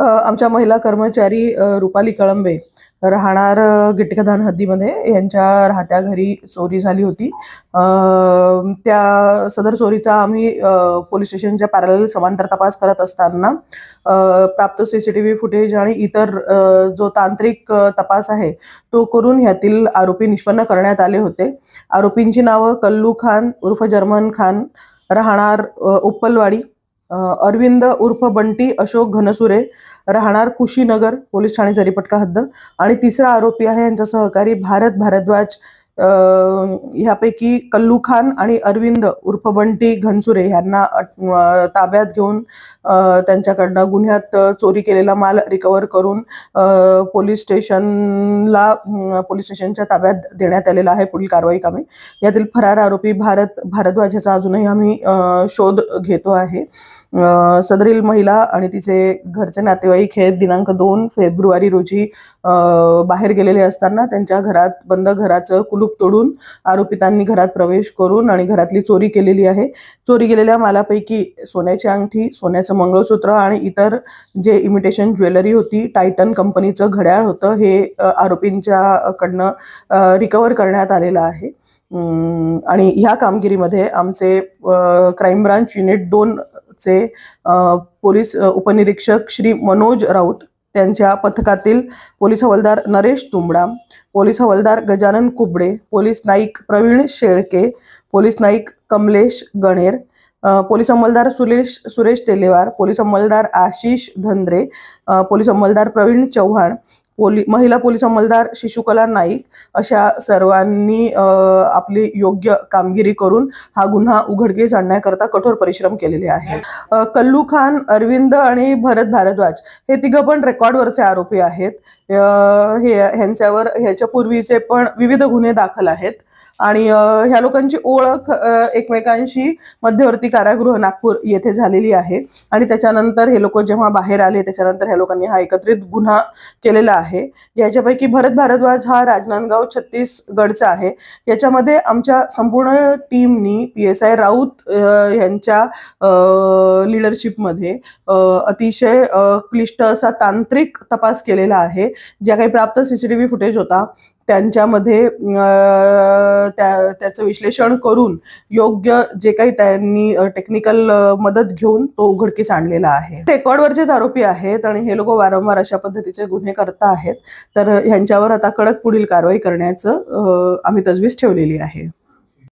आमच्या महिला कर्मचारी रुपाली कळंबे. राहणार गिटकधान हद्दीमध्ये. यांच्या राहत्या घरी चोरी झाली होती. त्या सदर चोरीचा आम्ही पोलीस स्टेशनच्या पॅरल समांतर तपास करत असताना प्राप्त C C T V footage आणि इतर जो तांत्रिक तपास आहे तो करून ह्यातील आरोपी निष्पन्न करण्यात आले होते. आरोपींची नावं कल्लू खान उर्फ जर्मन खान राहणार उप्पलवाडी अरविंद उर्फ बंटी अशोक घनसुरे राहणार कुशीनगर पोलीस ठाणे जरीपटका हद्द. आणि तिसरा आरोपी आहे यांचा सहकारी भारत भारद्वाज ह्यापैकी कल्लू खान आणि अरविंद उर्फ बंटी घनसुरे यांना ताब्यात घेऊन त्यांच्याकडनं गुन्ह्यात चोरी केलेला माल रिकवर करून पोलीस स्टेशनला पोलीस स्टेशनच्या ताब्यात देण्यात आलेला आहे पुढील कारवाई कामे. यातील फरार आरोपी भारत भारद्वाजाचा अजूनही आम्ही शोध घेतो आहे. सदरील महिला आणि तिचे घरचे नातेवाईक हे दिनांक दोन फेब्रुवारी रोजी बाहेर गेलेले असताना त्यांच्या घरात बंद घराचं कुलूप तोडून आरोपितांनी घरात प्रवेश करून आणि घरातली चोरी केलेली आहे. चोरी केलेल्या मालापैकी सोन्याची अंगठी सोन्याचं मंगळसूत्र आणि इतर जे इमिटेशन ज्वेलरी होती टायटन कंपनीचं घड्याळ होतं हे आरोपींच्याकडनं रिकवर करण्यात आलेलं आहे. आणि ह्या कामगिरीमध्ये आमचे क्राईम ब्रांच युनिट दोन चे पोलीस उपनिरीक्षक श्री मनोज राऊत त्यांच्या पथकातील पोलीस हवालदार नरेश तुंबडा पोलीस हवालदार गजानन कुबडे पोलीस नाईक प्रवीण शेळके पोलीस नाईक कमलेश गणेर पोलीस अंमलदार सुरेश सुरेश तेलेवार पोलीस अंमलदार आशिष धंद्रे पोलीस अंमलदार प्रवीण चव्हाण पोली महिला पोलीस अंमलदार शिशुकला नाईक अशा सर्वांनी आपली योग्य कामगिरी करून हा गुन्हा उघडकीस आणण्याकरता कठोर परिश्रम केलेले आहेत. कल्लू खान अरविंद आणि भरत भारद्वाज हे तिघं पण रेकॉर्डवरचे आरोपी आहेत. हे ह्यांच्यावर ह्याच्या पूर्वीचे पण विविध गुन्हे दाखल आहेत. आणि ह्या लोकांची ओळख एकमेकांशी मध्यवर्ती कारागृह नागपूर येथे झालेली आहे. आणि त्याच्यानंतर हे लोक जेव्हा बाहेर आले त्याच्यानंतर ह्या लोकांनी हा एकत्रित गुन्हा केलेला आहे. याच्यापैकी भरत भारद्वाज हा राजनांदगाव छत्तीसगडचा आहे. याच्यामध्ये आमच्या संपूर्ण टीमनी पी एस आय राऊत यांच्या लिडरशिपमध्ये अतिशय क्लिष्ट असा तांत्रिक तपास केलेला आहे. ज्या काही प्राप्त C C T V footage होता त्यांच्यामध्ये त्या त्याचं विश्लेषण करून योग्य जे काही त्यांनी टेक्निकल मदत घेऊन तो उघडकीस आणलेला आहे. रेकॉर्डवरचेच आरोपी आहेत आणि हे लोक वारंवार अशा पद्धतीचे गुन्हे करता आहेत. तर ह्यांच्यावर आता कडक पुढील कारवाई करण्याचं आम्ही तजवीज ठेवलेली आहे.